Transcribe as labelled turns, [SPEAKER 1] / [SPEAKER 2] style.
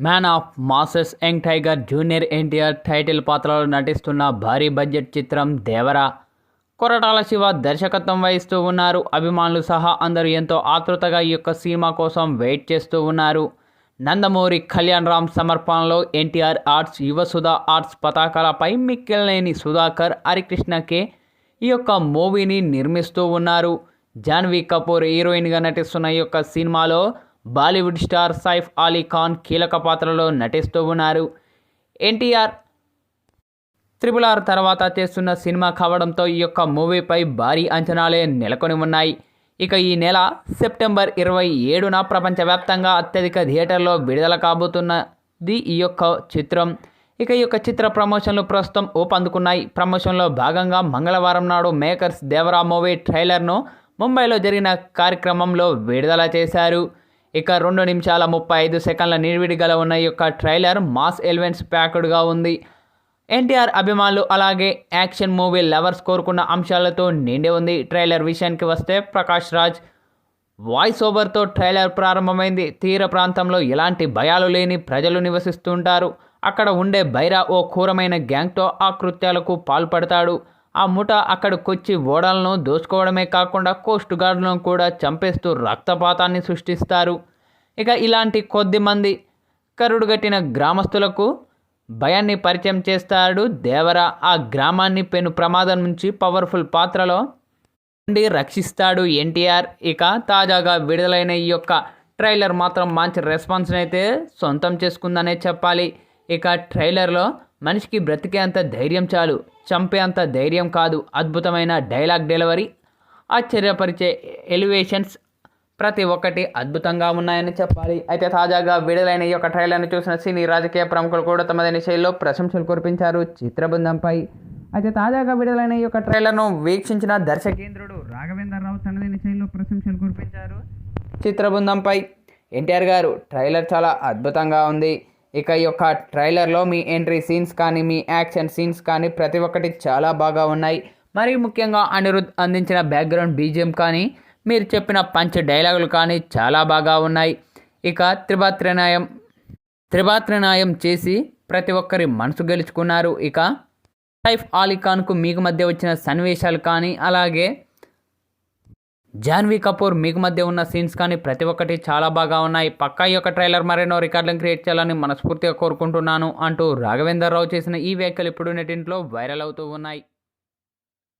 [SPEAKER 1] Man of masses young tiger junior NTR title పాత్రలో నటిస్తున్న భారీ బడ్జెట్ చిత్రం దేవరా. కొరటాల శివ దర్శకత్వం వహిస్తూ ఉన్నారు. అభిమానులు సహా అందరూ ఎంతో ఆతృతగా ఈ యొక్క సినిమా కోసం వెయిట్ చేస్తూ ఉన్నారు. నందమూరి కళ్యాణ్ రామ్ సమర్పణలో ఎన్టీఆర్ ఆర్ట్స్ యువసుధా ఆర్ట్స్ పతాకాలపై మిక్కిలనేని సుధాకర్ హరికృష్ణ కే ఈ యొక్క మూవీని నిర్మిస్తూ ఉన్నారు. జాన్వీ కపూర్ హీరోయిన్గా నటిస్తున్న ఈ యొక్క సినిమాలో బాలీవుడ్ స్టార్ సైఫ్ అలీ ఖాన్ కీలక పాత్రలో నటిస్తూ ఉన్నారు. ఎన్టీఆర్ త్రిపుల్ ఆర్ తర్వాత చేస్తున్న సినిమా కావడంతో ఈ యొక్క మూవీపై భారీ అంచనాలే నెలకొని ఉన్నాయి. ఇక ఈ నెల సెప్టెంబర్ ఇరవై ఏడున ప్రపంచవ్యాప్తంగా అత్యధిక థియేటర్లో విడుదల కాబోతున్నది ఈ యొక్క చిత్రం. ఇక ఈ యొక్క చిత్ర ప్రమోషన్లు ప్రస్తుతం ఊపందుకున్నాయి ప్రమోషన్లో భాగంగా మంగళవారం నాడు మేకర్స్ దేవరా మూవీ ట్రైలర్ను ముంబైలో జరిగిన కార్యక్రమంలో విడుదల చేశారు. ఇక రెండు నిమిషాల ముప్పై ఐదు సెకండ్ల నిర్విడిగల ఉన్న ఈ యొక్క ట్రైలర్ మాస్ ఎలిమెంట్స్ ప్యాక్డ్గా ఉంది. ఎన్టీఆర్ అభిమానులు అలాగే యాక్షన్ మూవీ లవర్స్ కోరుకున్న అంశాలతో నిండి ఉంది. ట్రైలర్ విషయానికి వస్తే ప్రకాష్ రాజ్ వాయిస్ ఓవర్తో ట్రైలర్ ప్రారంభమైంది. తీర ప్రాంతంలో ఎలాంటి భయాలు లేని ప్రజలు నివసిస్తుంటారు. అక్కడ ఉండే బైరా ఓ క్రూరమైన గ్యాంగ్తో ఆ కృత్యాలకు పాల్పడతాడు. ఆ ముఠ అక్కడికొచ్చి ఓడలను దోచుకోవడమే కాకుండా కోస్ట్ గార్డులను కూడా చంపేస్తూ రక్తపాతాన్ని సృష్టిస్తారు. ఇక ఇలాంటి కొద్ది మంది కరుడుగట్టిన గ్రామస్తులకు భయాన్ని పరిచయం చేస్తాడు దేవర. ఆ గ్రామాన్ని పెను ప్రమాదం నుంచి పవర్ఫుల్ పాత్రలో నుండి రక్షిస్తాడు ఎన్టీఆర్. ఇక తాజాగా విడుదలైన ఈ యొక్క ట్రైలర్ మాత్రం మంచి రెస్పాన్స్ని అయితే సొంతం చేసుకుందనే చెప్పాలి. ఇక ట్రైలర్లో మనిషికి బ్రతికే అంత ధైర్యం చాలు చంపే అంత ధైర్యం కాదు. అద్భుతమైన డైలాగ్ డెలివరీ ఆశ్చర్యపరిచే ఎలివేషన్స్ ప్రతి ఒక్కటి అద్భుతంగా ఉన్నాయని చెప్పాలి. అయితే తాజాగా విడుదలైన ఈ యొక్క ట్రైలర్ని చూసిన సినీ రాజకీయ ప్రముఖులు కూడా తమదైన శైలిలో ప్రశంసలు కురిపించారు చిత్రబృందంపై. అయితే తాజాగా విడుదలైన ఈ యొక్క ట్రైలర్ను వీక్షించిన దర్శకేంద్రుడు రాఘవేంద్ర రావు తనదైన శైలిలో ప్రశంసలు కురిపించారు చిత్రబృందంపై. ఎన్టీఆర్ గారు ట్రైలర్ చాలా అద్భుతంగా ఉంది. ఇక ఈ యొక్క ట్రైలర్లో మీ ఎంట్రీ సీన్స్ కానీ మీ యాక్షన్ సీన్స్ కానీ ప్రతి ఒక్కటి చాలా బాగా ఉన్నాయి. మరి ముఖ్యంగా అనిరుద్ అందించిన బ్యాక్గ్రౌండ్ బీజిఎం కానీ మీరు చెప్పిన పంచ్ డైలాగులు కానీ చాలా బాగా ఉన్నాయి. ఇక త్రిభాత్రినాయం త్రిభాత్రినాయం చేసి ప్రతి ఒక్కరి మనసు గెలుచుకున్నారు. ఇక సైఫ్ అలీ ఖాన్కు మీకు మధ్య వచ్చిన సన్నివేశాలు కానీ అలాగే జాన్వీ కపూర్ మీకు మధ్య ఉన్న సీన్స్ కానీ ప్రతి ఒక్కటి చాలా బాగా ఉన్నాయి. పక్కా ఈ యొక్క ట్రైలర్ మరెన్నో రికార్డులను క్రియేట్ చేయాలని మనస్ఫూర్తిగా కోరుకుంటున్నాను అంటూ రాఘవేందర్ రావు చేసిన ఈ వ్యాఖ్యలు ఇప్పుడు నెటింట్లో వైరల్ అవుతూ ఉన్నాయి.